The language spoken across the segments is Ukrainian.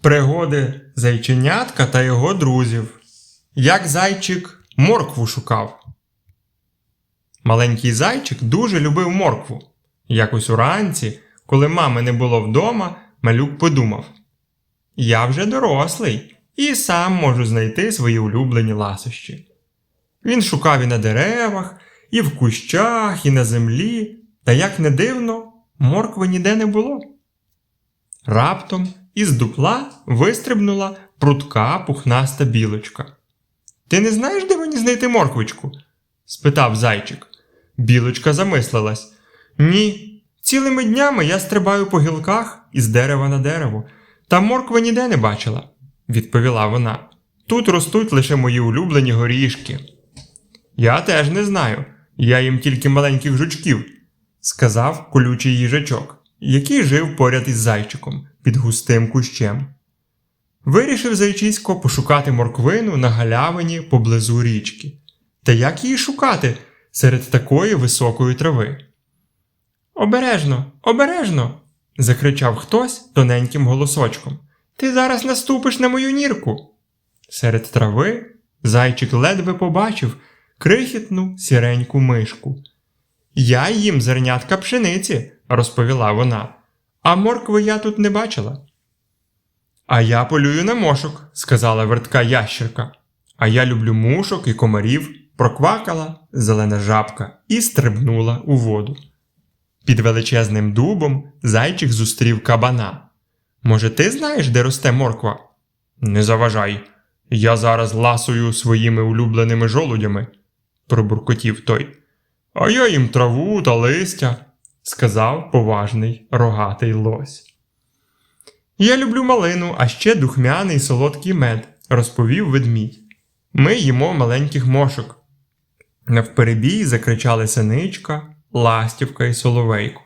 Пригоди зайченятка та його друзів. Як зайчик моркву шукав. Маленький зайчик дуже любив моркву. Якось уранці, коли мами не було вдома, малюк подумав: Я вже дорослий і сам можу знайти свої улюблені ласощі. Він шукав і на деревах, і в кущах, і на землі, та як не дивно, моркви ніде не було. Раптом із дупла вистрибнула прутка пухнаста білочка. Ти не знаєш, де мені знайти морквичку? спитав зайчик. Білочка замислилась. Ні, цілими днями я стрибаю по гілках із дерева на дерево, та моркви ніде не бачила, відповіла вона. Тут ростуть лише мої улюблені горішки. Я теж не знаю, я їм тільки маленьких жучків, сказав колючий їжачок, який жив поряд із зайчиком під густим кущем. Вирішив зайчисько пошукати морквину на галявині поблизу річки. Та як її шукати серед такої високої трави? Обережно, обережно. закричав хтось тоненьким голосочком. Ти зараз наступиш на мою нірку. Серед трави зайчик ледве побачив крихітну сіреньку мишку. Я їм зернятка пшениці, розповіла вона, а моркви я тут не бачила. А я полюю на мошок, сказала вертка ящерка. А я люблю мушок і комарів, проквакала зелена жабка і стрибнула у воду. Під величезним дубом зайчик зустрів кабана. Може, ти знаєш, де росте морква? Не заважай. Я зараз ласую своїми улюбленими жолудями, пробуркотів той. А я їм траву та листя, сказав поважний рогатий лось. Я люблю малину, а ще духмяний солодкий мед, розповів ведмідь. Ми їмо маленьких мошок. Навперебій закричали синичка, ластівка і соловейко.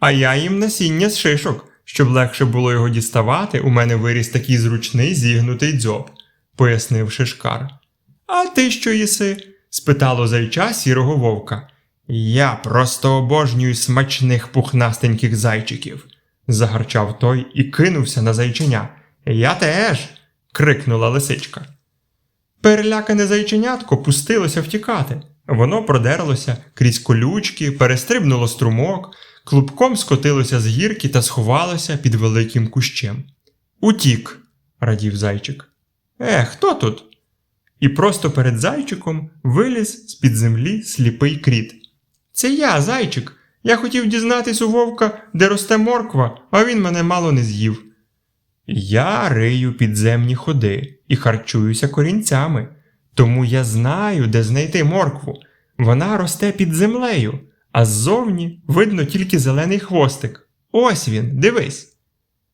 А я їм насіння з шишок, щоб легше було його діставати, у мене виріс такий зручний зігнутий дзьоб, пояснив шишкар. А ти що їси? спитало зайча сірого вовка. Я просто обожнюю смачних пухнастеньких зайчиків, загарчав той і кинувся на зайченя. Я теж. крикнула лисичка. Перелякане зайченятко пустилося втікати. Воно продерлося крізь колючки, перестрибнуло струмок, клубком скотилося з гірки та сховалося під великим кущем. Утік, радів зайчик. Е, хто тут? І просто перед зайчиком виліз з-під землі сліпий кріт. Це я, зайчик. Я хотів дізнатись у вовка, де росте морква, а він мене мало не з'їв. Я рию підземні ходи і харчуюся корінцями, тому я знаю, де знайти моркву. Вона росте під землею, а ззовні видно тільки зелений хвостик. Ось він, дивись.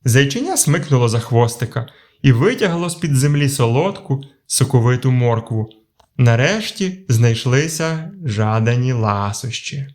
Зайченя смикнуло за хвостика і витягло з-під землі солодку, соковиту моркву. Нарешті знайшлися жадані ласощі.